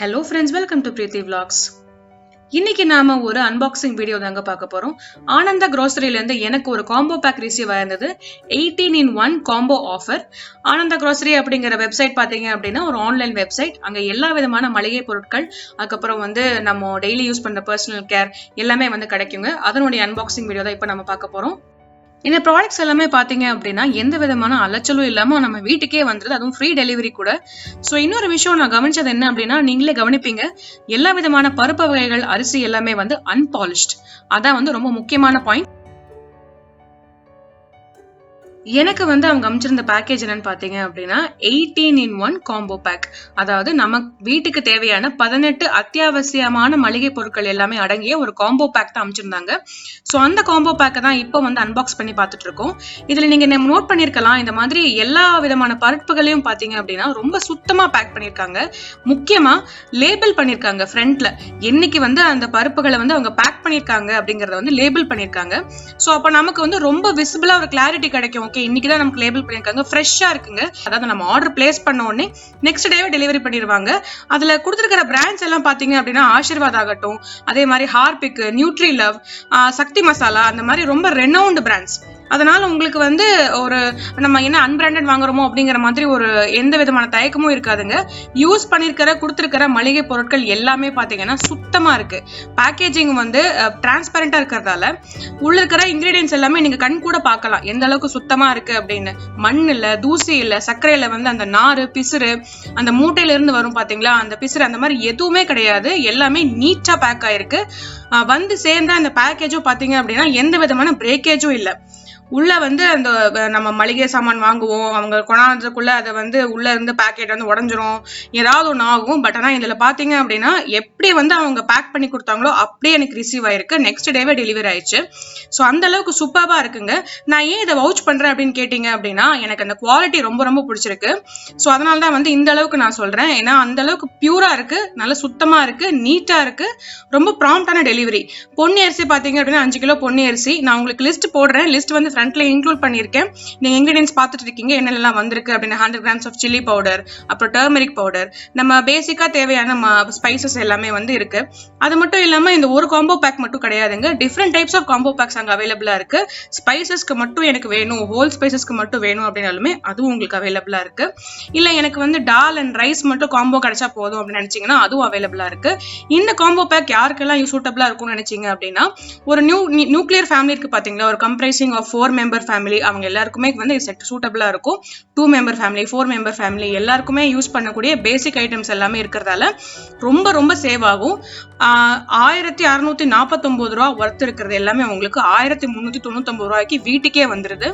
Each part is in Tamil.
Hello friends welcome to Preethi vlogs இன்னைக்கு நாம ஒரு அன்பாக்சிங் வீடியோ தாங்க பார்க்க போறோம். ஆனந்தா groceryல எனக்கு ஒரு combo pack receive ஆயிருந்தது. Eighteen in one combo offer Ananda grocery அப்படிங்கிற வெப்சைட் பார்த்தீங்க அப்படின்னா ஒரு ஆன்லைன் வெப்சைட் அங்கே எல்லா விதமான மளிகை பொருட்கள் அதுக்கப்புறம் வந்து நம்ம டெய்லி யூஸ் பண்ணுற பர்சனல் கேர் எல்லாமே வந்து கிடைக்குங்க. அதனுடைய அன்பாக்சிங் வீடியோ தான் இப்போ நம்ம பார்க்க போகிறோம் இந்த ப்ராடக்ட்ஸ் எல்லாமே பாத்தீங்க அப்படின்னா எந்த விதமான அலைச்சலும் இல்லாம நம்ம வீட்டுக்கே வந்துருது. அதுவும் ஃப்ரீ டெலிவரி கூட. ஸோ இன்னொரு விஷயம் நான் கவனிச்சது என்ன அப்படின்னா நீங்களே கவனிப்பீங்க எல்லா விதமான பருப்பு வகைகள் அரிசி எல்லாமே வந்து அன்பாலிஷ்ட் அதான் வந்து ரொம்ப முக்கியமான பாயிண்ட் எனக்கு வந்து அவங்க அமைச்சிருந்த பேக்கேஜ் என்னன்னு பாத்தீங்க அப்படின்னா eighteen in one combo pack அதாவது நம்ம வீட்டுக்கு தேவையான பதினெட்டு அத்தியாவசியமான மளிகை பொருட்கள் எல்லாமே அடங்கிய ஒரு காம்போ பேக் தான் அமைச்சிருந்தாங்க. ஸோ அந்த காம்போ பேக்கை தான் இப்போ வந்து அன்பாக்ஸ் பண்ணி பார்த்துட்டு இருக்கோம் இதுல நீங்க நோட் பண்ணிருக்கலாம் இந்த மாதிரி எல்லா விதமான பருப்புகளையும் பாத்தீங்க அப்படின்னா ரொம்ப சுத்தமா பேக் பண்ணிருக்காங்க. முக்கியமா லேபிள் பண்ணிருக்காங்க ஃப்ரண்ட்ல என்னைக்கு வந்து அந்த பருப்புகளை வந்து அவங்க பேக் பண்ணியிருக்காங்க அப்படிங்கறத வந்து லேபிள் பண்ணியிருக்காங்க ஸோ அப்போ நமக்கு வந்து ரொம்ப விசிபிளா ஒரு கிளாரிட்டி கிடைக்கும். ஓகே இன்னைக்கு தான் நமக்கு லேபிள் பண்ணியிருக்காங்க. ஃப்ரெஷ்ஷாக இருக்குங்க. அதாவது நம்ம ஆர்டர் பிளேஸ் பண்ண உடனே நெக்ஸ்ட் டேவே டெலிவரி பண்ணிடுவாங்க அதுல கொடுத்துருக்கிற பிராண்ட்ஸ் எல்லாம் பாத்தீங்க அப்படின்னா ஆசீர்வாத் ஆகட்டும் அதே மாதிரி Harpic nutri love Sakthi masala அந்த மாதிரி ரொம்ப ரெனவுண்ட் பிராண்ட்ஸ் அதனால உங்களுக்கு வந்து ஒரு நம்ம என்ன அன்பிராண்டட் வாங்குறோமோ அப்படிங்கிற மாதிரி ஒரு எந்த விதமான தயக்கமும் இருக்காதுங்க. யூஸ் பண்ணிருக்கிற கொடுத்துருக்கிற மளிகை பொருட்கள் எல்லாமே பார்த்தீங்கன்னா சுத்தமாக இருக்கு. பேக்கேஜிங் வந்து டிரான்ஸ்பரண்டா இருக்கிறதால உள்ள இருக்கிற இன்கிரீடியன்ஸ் எல்லாமே நீங்க கண் கூட பார்க்கலாம் எந்த அளவுக்கு சுத்தமாக இருக்கு அப்படின்னு. மண் இல்லை தூசி இல்லை சர்க்கரையில வந்து அந்த நாறு பிசுறு அந்த மூட்டையிலேருந்து வரும் பார்த்தீங்களா அந்த பிசுறு அந்த மாதிரி எதுவுமே கிடையாது. எல்லாமே நீட்டாக பேக் ஆயிருக்கு. வந்து சேர்ந்த அந்த பேக்கேஜும் பார்த்தீங்க அப்படின்னா எந்த விதமான பிரேக்கேஜும் இல்லை. உள்ள வந்து அந்த நம்ம மளிகை சாமான் வாங்குவோம். அவங்க கொண்டாடுறதுக்குள்ள அதை வந்து உள்ள இருந்து பேக்கெட் வந்து உடஞ்சிரும். ஏதாவது ஒன்று ஆகும். பட் ஆனால் இதில் பார்த்தீங்க அப்படின்னா எப்படி வந்து அவங்க பேக் பண்ணி கொடுத்தாங்களோ அப்படியே எனக்கு ரிசீவ் ஆயிருக்கு. நெக்ஸ்ட் டேவே டெலிவரி ஆயிடுச்சு. ஸோ அந்த அளவுக்கு சூப்பராக இருக்குங்க. நான் ஏன் இதை வவுச் பண்ணுறேன் அப்படின்னு கேட்டிங்க அப்படின்னா எனக்கு அந்த குவாலிட்டி ரொம்ப ரொம்ப பிடிச்சிருக்கு. ஸோ அதனால தான் வந்து இந்த அளவுக்கு நான் சொல்கிறேன் ஏன்னா அந்த அளவுக்கு பியூராக இருக்கு. நல்ல சுத்தமாக இருக்கு. நீட்டாக இருக்கு. ரொம்ப ப்ராம்ப்டான டெலிவரி பொன்னி அரிசி பார்த்தீங்க அப்படின்னா அஞ்சு கிலோ பொன்னி அரிசி. நான் உங்களுக்கு லிஸ்ட் போடுறேன். லிஸ்ட் வந்து ஃப்ரண்ட்ல இன்க்ளூட் பண்ணியிருக்கேன். நீங்கள் இன்கிரீடியன்ஸ் பார்த்துட்டு இருக்கீங்க என்னென்னலாம் வந்திருக்கு அப்படின்னு hundred grams of chilli powder அப்புறம் டர்மரிக் பவுடர் நம்ம பேசிக்காக தேவையான ஸ்பைசஸ் எல்லாமே வந்து இருக்கு. அது மட்டும் இல்லாமல் இந்த ஒரு காம்போ பேக் மட்டும் கிடையாதுங்க. Different types of combo packs அங்கே அவைலபிளாக இருக்கு. ஸ்பைசஸ்க்கு மட்டும் எனக்கு வேணும் ஹோல் ஸ்பைசஸ்க்கு மட்டும் வேணும் அப்படின்னாலுமே அதுவும் உங்களுக்கு அவைலபிளாக இருக்கு. இல்லை எனக்கு வந்து டால் அண்ட் ரைஸ் மட்டும் காம்போ கிடைச்சா போதும் அப்படின்னு நினைச்சீங்கன்னா அதுவும் அவைலபிளா இருக்கு. இந்த காம்போ பேக் யாருக்கெல்லாம் சூட்டபிளாக இருக்கும்னு நினைச்சீங்க அப்படின்னா ஒரு நியூ நியூக்ளியர் ஃபேமிலி இருக்கு பாத்தீங்களா ஒரு comprising of four member family அவங்க எல்லாருக்குமே வந்து செட் சூட்டபிளாக இருக்கும். Two member family four member family எல்லாருக்குமே யூஸ் பண்ணக்கூடிய பேசிக் ஐட்டம்ஸ் எல்லாமே இருக்கிறதால ரொம்ப ரொம்ப சேவ் ஆகும். ஆயிரத்தி அறநூத்தி நாற்பத்தொம்பது ரூபா ஒர்த் இருக்கிறது எல்லாமே உங்களுக்கு ஆயிரத்தி முந்நூற்றி தொண்ணூத்தொம்பது ரூபாய்க்கு வீட்டுக்கே வந்துருது.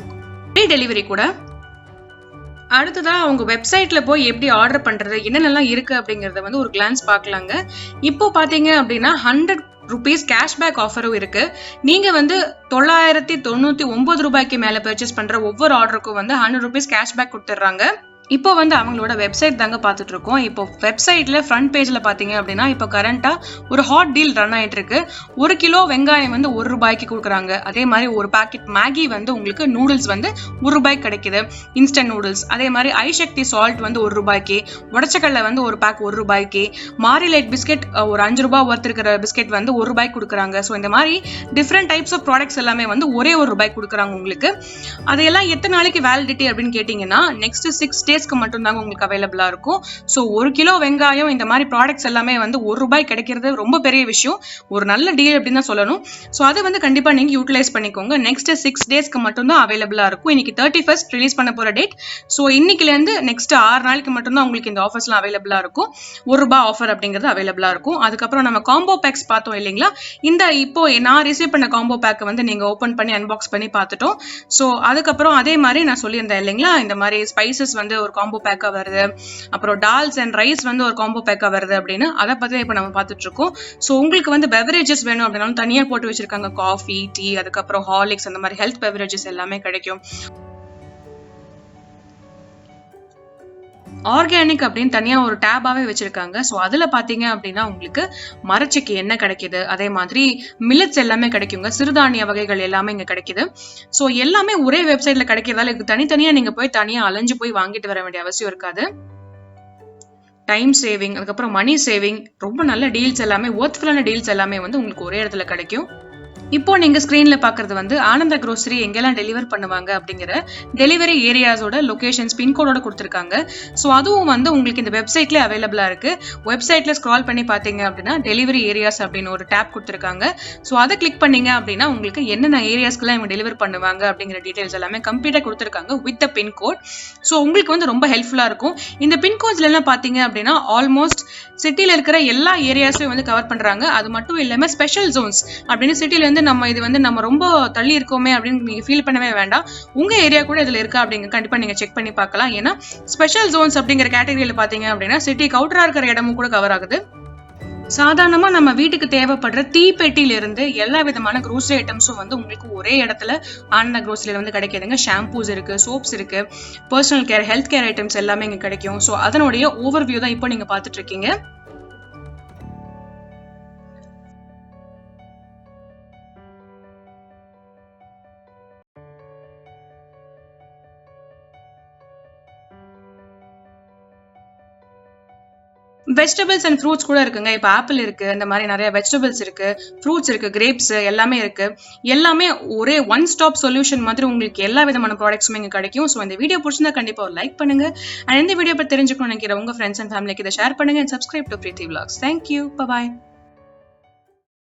ஃப்ரீ டெலிவரி கூட. அடுத்ததாக அவங்க வெப்சைட்ல போய் எப்படி ஆர்டர் பண்றது என்னென்னலாம் இருக்கு அப்படிங்கிறத வந்து ஒரு கிளான்ஸ் பார்க்கலாங்க. இப்போ பார்த்தீங்க அப்படின்னா ஹண்ட்ரட் ருபீஸ் கேஷ்பேக் ஆஃபரும் இருக்கு. நீங்க வந்து தொள்ளாயிரத்தி தொண்ணூத்தி ஒன்பது ரூபாய்க்கு மேல பர்ச்சேஸ் பண்ற ஒவ்வொரு ஆர்டருக்கும் வந்து ஹண்ட்ரட் ருபீஸ் கேஷ்பேக் கொடுத்துட்றாங்க. இப்போ வந்து அவங்களோட வெப்சைட் தாங்க பார்த்துட்டு இருக்கோம் இப்போ வெப்சைட்ல ஃப்ரண்ட் பேஜ்ல பாத்தீங்க அப்படின்னா இப்போ கரண்டா ஒரு ஹாட் டீல் ரன் ஆயிட்டு இருக்கு ஒரு கிலோ வெங்காயம் வந்து ஒரு ரூபாய்க்கு கொடுக்குறாங்க. அதே மாதிரி ஒரு பாக்கெட் மேகி வந்து உங்களுக்கு நூடுல்ஸ் வந்து ஒரு ரூபாய்க்கு கிடைக்குது. இன்ஸ்டன்ட் நூடுல்ஸ் அதே மாதிரி ஐசக்தி சால்ட் வந்து ஒரு ரூபாய்க்கு. உடச்சக்கடலை வந்து ஒரு பேக் ஒரு ரூபாய்க்கு. மாரிலைட் பிஸ்கெட் ஒரு அஞ்சு ரூபாய் ஒர்த் இருக்கிற பிஸ்கெட் வந்து ஒரு ரூபாய்க்கு கொடுக்குறாங்க. ஸோ இந்த மாதிரி டிஃப்ரெண்ட் டைப்ஸ் ஆஃப் ப்ராடக்ட்ஸ் எல்லாமே வந்து ஒரே ஒரு ரூபாய்க்கு கொடுக்குறாங்க உங்களுக்கு. அதையெல்லாம் எத்தனை நாளைக்கு வேலிடிட்டி அப்படின்னு கேட்டிங்கன்னா நெக்ஸ்ட் சிக்ஸ் டேஸ்க்கு மட்டும்தாங்க உங்களுக்கு அவைலபிளாக இருக்கும். ஸோ ஒரு கிலோ வெங்காயம் இந்த மாதிரி ப்ராடக்ட்ஸ் எல்லாமே வந்து ஒரு ரூபாய் கிடைக்கிறது ரொம்ப பெரிய விஷயம். ஒரு நல்ல டீல் அப்படின்னு தான் சொல்லணும். ஸோ அதை வந்து கண்டிப்பாக நீங்கள் யூட்டிலைஸ் பண்ணிக்கோங்க. நெக்ஸ்ட் சிக்ஸ் டேஸ்க்கு மட்டும்தான் அவைலபிளாக இருக்கும். இன்னைக்கு தேர்ட்டி ஃபர்ஸ்ட் ரிலீஸ் பண்ண போகிற டேட் ஸோ இன்னைக்குலேருந்து நெக்ஸ்ட் ஆறு நாளைக்கு மட்டும்தான் உங்களுக்கு இந்த ஆஃபர்ஸ்லாம் அவைலபிளாக இருக்கும். ஒரு ரூபாய் ஆஃபர் அப்படிங்கிறது அவைலபிளாக இருக்கும். அதுக்கப்புறம் நம்ம காம்போ பேக்ஸ் பார்த்தோம் இல்லைங்களா? இந்த இப்போ நான் ரிசீவ் பண்ண காம்போ பேக்கை வந்து நீங்கள் ஓப்பன் பண்ணி அன்பாக்ஸ் பண்ணி பார்த்துட்டோம். ஸோ அதுக்கப்புறம் அதே மாதிரி நான் சொல்லியிருந்தேன் இல்லைங்களா? இந்த மாதிரி ஸ்பைசஸ் வந்து ஒரு காம்போ பேக்காக வருது. அப்புறம் டால்ஸ் அண்ட் ரைஸ் வந்து ஒரு காம்போ பேக்காக வருது அப்படின்னு அதை பற்றி இப்போ நம்ம பார்த்துட்டு இருக்கோம் ஸோ உங்களுக்கு வந்து பெவரேஜஸ் வேணும் அப்படின்னாலும் தனியாக போட்டு வச்சிருக்காங்க. காஃபி டீ அதுக்கப்புறம் ஹார்லிக்ஸ் அந்த மாதிரி ஹெல்த் பெவரேஜஸ் எல்லாமே கிடைக்கும். ஆர்கானிக் அப்படின்னு தனியாக ஒரு டேபாகவே வச்சுருக்காங்க. ஸோ அதில் பார்த்தீங்க அப்படின்னா உங்களுக்கு மரச்செக்கு என்ன கிடைக்குது? அதே மாதிரி மில்லட்ஸ் எல்லாமே கிடைக்குங்க. சிறுதானிய வகைகள் எல்லாமே இங்கே கிடைக்குது. ஸோ எல்லாமே ஒரே வெப்சைட்டில் கிடைக்கிறதால இதுக்கு தனித்தனியாக நீங்கள் போய் தனியாக அலைஞ்சு போய் வாங்கிட்டு வர வேண்டிய அவசியம் இருக்காது. டைம் சேவிங் அதுக்கப்புறம் மணி சேவிங் ரொம்ப நல்ல டீல்ஸ் எல்லாமே ஒர்த்ஃபுல்லான டீல்ஸ் எல்லாமே வந்து உங்களுக்கு ஒரே இடத்துல கிடைக்கும். இப்போ நீங்க ஸ்கிரீன்ல பாக்குறது வந்து ஆனந்த க்ரோசரி எங்கெல்லாம் டெலிவர் பண்ணுவாங்க அப்படிங்கிற டெலிவரி ஏரியாஸோட லொகேஷன்ஸ் பின்கோடோட கொடுத்துருக்காங்க. ஸோ அதுவும் வந்து உங்களுக்கு இந்த வெப்சைட்ல அவைலபிளா இருக்கு. வெப்சைட்ல ஸ்க்ரால் பண்ணி பாத்தீங்க அப்படின்னா டெலிவரி ஏரியாஸ் அப்படின்னு ஒரு டேப் கொடுத்துருக்காங்க. ஸோ அதை கிளிக் பண்ணீங்க அப்படின்னா உங்களுக்கு என்னென்ன ஏரியாஸ்க்குலாம் இவங்க டெலிவர் பண்ணுவாங்க அப்படிங்கிற டீடைல்ஸ் எல்லாமே கம்ப்ளீட்டா கொடுத்துருக்காங்க வித் த பின்கோட் ஸோ உங்களுக்கு வந்து ரொம்ப ஹெல்ப்ஃபுல்லா இருக்கும். இந்த பின்கோட்ஸ்ல எல்லாம் பாத்தீங்க அப்படின்னா ஆல்மோஸ்ட் சிட்டியில இருக்கிற எல்லா ஏரியாஸையும் வந்து கவர் பண்றாங்க. அது மட்டும் இல்லாம ஸ்பெஷல் ஜோன்ஸ் அப்படின்னு சிட்டில வந்து நம்ம இது வந்து நம்ம ரொம்ப தள்ளி இருக்கோமே அப்படின்னு நீங்க ஃபீல் பண்ணவே வேண்டாம். உங்க ஏரியா கூட இதுல இருக்கா அப்படிங்க கண்டிப்பா நீங்க செக் பண்ணி பார்க்கலாம். ஏன்னா ஸ்பெஷல் ஜோன்ஸ் அப்படிங்கிற கேட்டகரியில பாத்தீங்க அப்படின்னா சிட்டி கவுட்டரா இருக்கிற இடமும் கூட கவர் ஆகுது. சாதாரணமா நம்ம வீட்டுக்கு தேவைப்படுற தீப்பெட்டியில இருந்து எல்லா விதமான க்ரோசரி ஐட்டம்ஸும் வந்து உங்களுக்கு ஒரே இடத்துல ஆனந்த groceryல வந்து கிடைக்குதுங்க. ஷாம்பூஸ் இருக்கு சோப்ஸ் இருக்கு personal care health care items எல்லாமே இங்க கிடைக்கும். ஸோ அதனுடைய ஓவர்வியூ தான் இப்போ நீங்க பார்த்துட்டு வெஜிடபிள்ஸ் அண்ட் ஃப்ரூட்ஸ் கூட இருக்குங்க. இப்போ ஆப்பிள் இருக்குது இந்த மாதிரி நிறைய வெஜிடபிள்ஸ் இருக்குது ஃப்ரூட்ஸ் இருக்குது கிரேப்ஸ் எல்லாமே இருக்குது எல்லாமே ஒரே ஒன் ஸ்டாப் சொல்யூஷன் மாதிரி உங்களுக்கு எல்லா விதமான ப்ராடக்ட்ஸுமே இங்கே கிடைக்கும். ஸோ இந்த வீடியோ பிடிச்சிருந்தா கண்டிப்பாக ஒரு லைக் பண்ணுங்க. அண்ட் இந்த வீடியோ பற்றி தெரிஞ்சுக்கணும் நினைக்கிற உங்கள் ஃப்ரெண்ட்ஸ் அண்ட் ஃபேமிலிக்கு இதை ஷேர் பண்ணுங்க. And subscribe to Preethi vlogs thank you bye